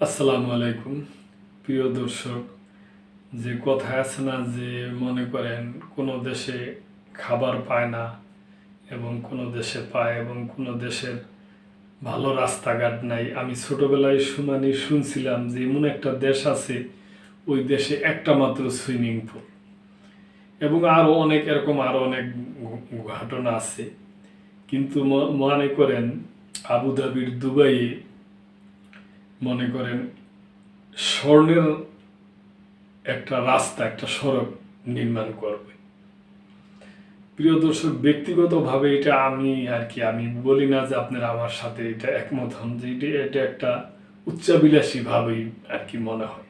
আসসালামু আলাইকুম। প্রিয় দর্শক, যে কথা আছে না যে মনে করেন কোনো দেশে খাবার পায় না এবং কোনো দেশে পায় এবং কোনো দেশের ভালো রাস্তাঘাট নাই। আমি ছোটবেলায় শুনানি শুনছিলাম যে এমন একটা দেশ আছে, ওই দেশে একটা মাত্র সুইমিং পুল। এবং আরও অনেক এরকম আরও অনেক ঘটনা আছে। কিন্তু মনে করেন আবুধাবির দুবাইয়ে মনে করেন, স্বর্ণের একটা রাস্তা, একটা সড়ক নির্মাণ করবে। প্রিয় দর্শক, ব্যক্তিগতভাবে এটা আমি আর কি, আমি বলি না যে আপনারা আমার সাথে এটা একমত হন যে এটা এটা একটা উচ্চাবিলাসী ভাবেই আর কি মনে হয়।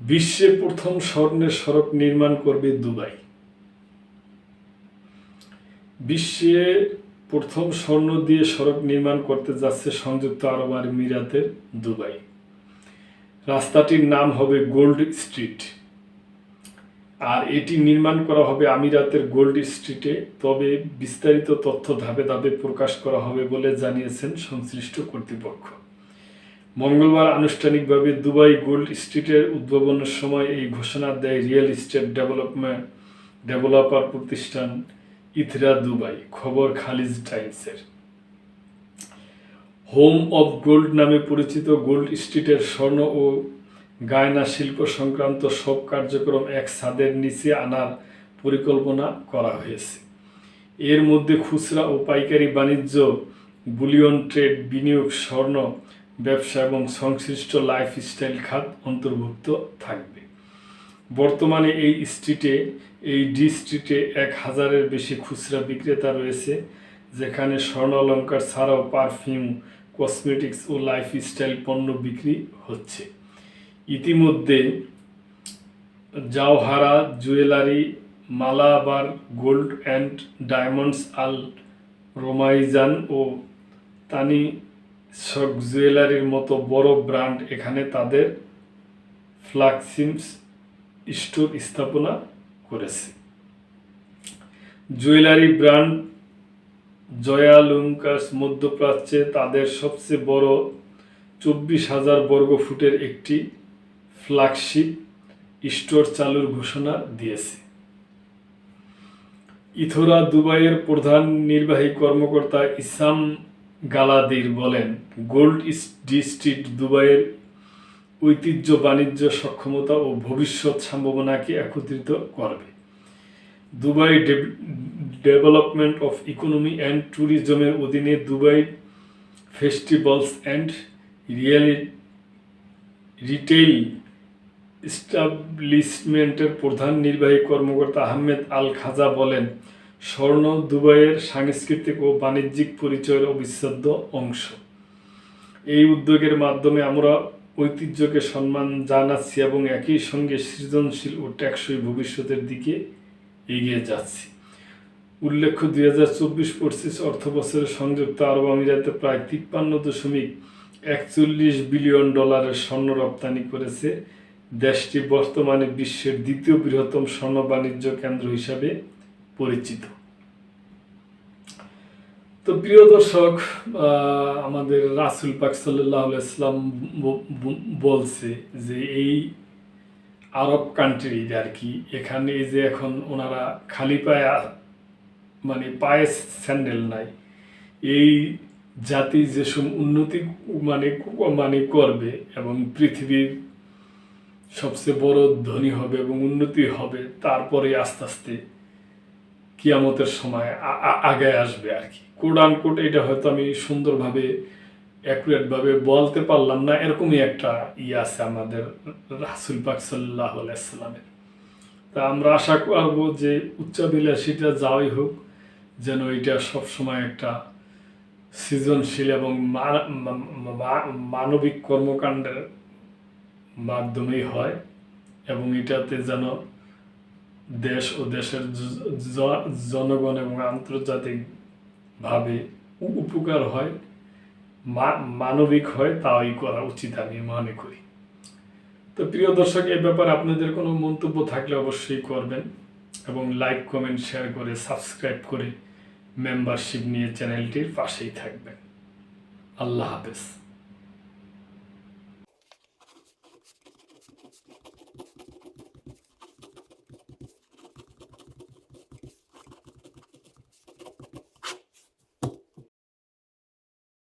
বিশ্বে প্রথম স্বর্ণের সড়ক নির্মাণ করবে দুবাই। বিশ্বে প্রথম স্বর্ণ দিয়ে সড়ক নির্মাণ করতে যাচ্ছে সংযুক্ত আরব আর মিরাতের দুবাই। রাস্তাটির নাম হবে গোল্ড স্ট্রিট। আর এটি নির্মাণ করা হবে আমিরাতের গোল্ড স্ট্রিটে, তবে বিস্তারিত তথ্য ধাপে ধাপে প্রকাশ করা হবে বলে জানিয়েছেন সংশ্লিষ্ট কর্তৃপক্ষ। মঙ্গলবার আনুষ্ঠানিকভাবে দুবাই গোল্ড স্ট্রিটের উদ্ভাবনের সময় এই ঘোষণা দেয় রিয়েল এস্টেট ডেভেলপমেন্ট ডেভেলপার প্রতিষ্ঠান ইথরা দুবাই, খবর খালিজ টাইমসের। হোম অফ গোল্ড নামে পরিচিত গোল্ড স্ট্রিটের স্বর্ণ ও গায়না শিল্প সংক্রান্ত সব কার্যক্রম এক ছাদের নিচে আনার পরিকল্পনা করা হয়েছে। এর মধ্যে খুচরা ও পাইকারি বাণিজ্য, বুলিয়ন ট্রেড, বিনিয়োগ, স্বর্ণ, ব্যবসা এবং সংশ্লিষ্ট লাইফস্টাইল খাত অন্তর্ভুক্ত থাকবে। বর্তমানে এই স্ট্রিটে এই ডি স্ট্রিটে এক হাজারের বেশি খুচরা বিক্রেতা রয়েছে, যেখানে স্বর্ণ অলঙ্কার ছাড়াও পারফিউম কসমেটিক্স ও লাইফস্টাইল পণ্য বিক্রি হচ্ছে। ইতিমধ্যে Jawhara jewellery, Malabar gold and diamonds Al Romaizan O Tanishq জুয়েলারির মতো বড় ব্র্যান্ড এখানে তাদের ফ্লাগশিপস স্টোর স্থাপনা করেছে। জুয়েলারি ব্র্যান্ড জয়ালুঙ্কাস মধ্যপ্রাচ্যে তাদের সবচেয়ে বড় চব্বিশ হাজার বর্গ ফুটের একটি ফ্ল্যাগশিপ স্টোর চালুর ঘোষণা দিয়েছে। ইথোরা দুবাইয়ের প্রধান নির্বাহী কর্মকর্তা ইসাম গালাদির বলেন, গোল্ড ডিস্ট্রিক্ট দুবাইয়ের ঐতিহ্য, বাণিজ্য, সক্ষমতা ও ভবিষ্যৎ সম্ভাবনাকে একত্রিত করবে। Dubai development of economy and ট্যুরিজমের অধীনে Dubai festivals and really, retail এস্টাবলিশমেন্টের প্রধান নির্বাহী কর্মকর্তা আহমেদ আল খাজা বলেন, স্বর্ণ দুবাইয়ের সাংস্কৃতিক ও বাণিজ্যিক পরিচয়ের অবিচ্ছেদ্য অংশ। এই উদ্যোগের মাধ্যমে আমরা ঐতিহ্যকে সম্মান জানাচ্ছি এবং একই সঙ্গে সৃজনশীল ও টেকসই ভবিষ্যতের দিকে এগিয়ে যাচ্ছি। উল্লেখ্য, দুই হাজার চব্বিশ পঁচিশ অর্থ বছরে সংযুক্ত আরব আমিরাতে প্রায় তিপ্পান্ন দশমিক একচল্লিশ বিলিয়ন ডলারের স্বর্ণ রপ্তানি করেছে দেশটি বর্তমানে বিশ্বের দ্বিতীয় বৃহত্তম স্বর্ণ বাণিজ্য কেন্দ্র হিসাবে পরিচিত। তো প্রিয় দর্শক আমাদের রাসুল পাক সাল্লাহ ইসলাম বলছে যে এই আরব কান্ট্রি আর কি, এখানে যে এখন ওনারা খালি পায়ে মানে পায়ে স্যান্ডেল নাই, এই জাতি যেসব উন্নতি মানে মানে করবে এবং পৃথিবীর সবচেয়ে বড় ধনী হবে এবং উন্নতি হবে, তারপরে আস্তে আস্তে কিয়ামতের সময় আগে আসবে আর কি। কোড আনকোড এটা হয়তো আমি সুন্দরভাবে অ্যাকুরেটভাবে বলতে পারলাম না, এরকমই একটা ইয়ে আছে আমাদের রাসুল পাক সাল্লাহ আলাইসাল্লামের তা আমরা আশা করব যে উচ্চাবিলাসীটা যাওয়াই হোক, যেন এটা সবসময় একটা সৃজনশীল এবং মানবিক কর্মকাণ্ডের মাধ্যমেই হয় এবং এটাতে যেন দেশ ও দেশের জনগণ এবং আন্তর্জাতিকভাবে উপকার হয় মানবিক হয় তাই করা উচিত আমি মনে করি তো প্রিয় দর্শক এই ব্যাপারে আপনাদের কোনো মন্তব্য থাকলে অবশ্যই করবেন এবং লাইক কমেন্ট শেয়ার করে সাবস্ক্রাইব করে মেম্বারশিপ নিয়ে চ্যানেলটির পাশেই থাকবেন আল্লাহ হাফেজ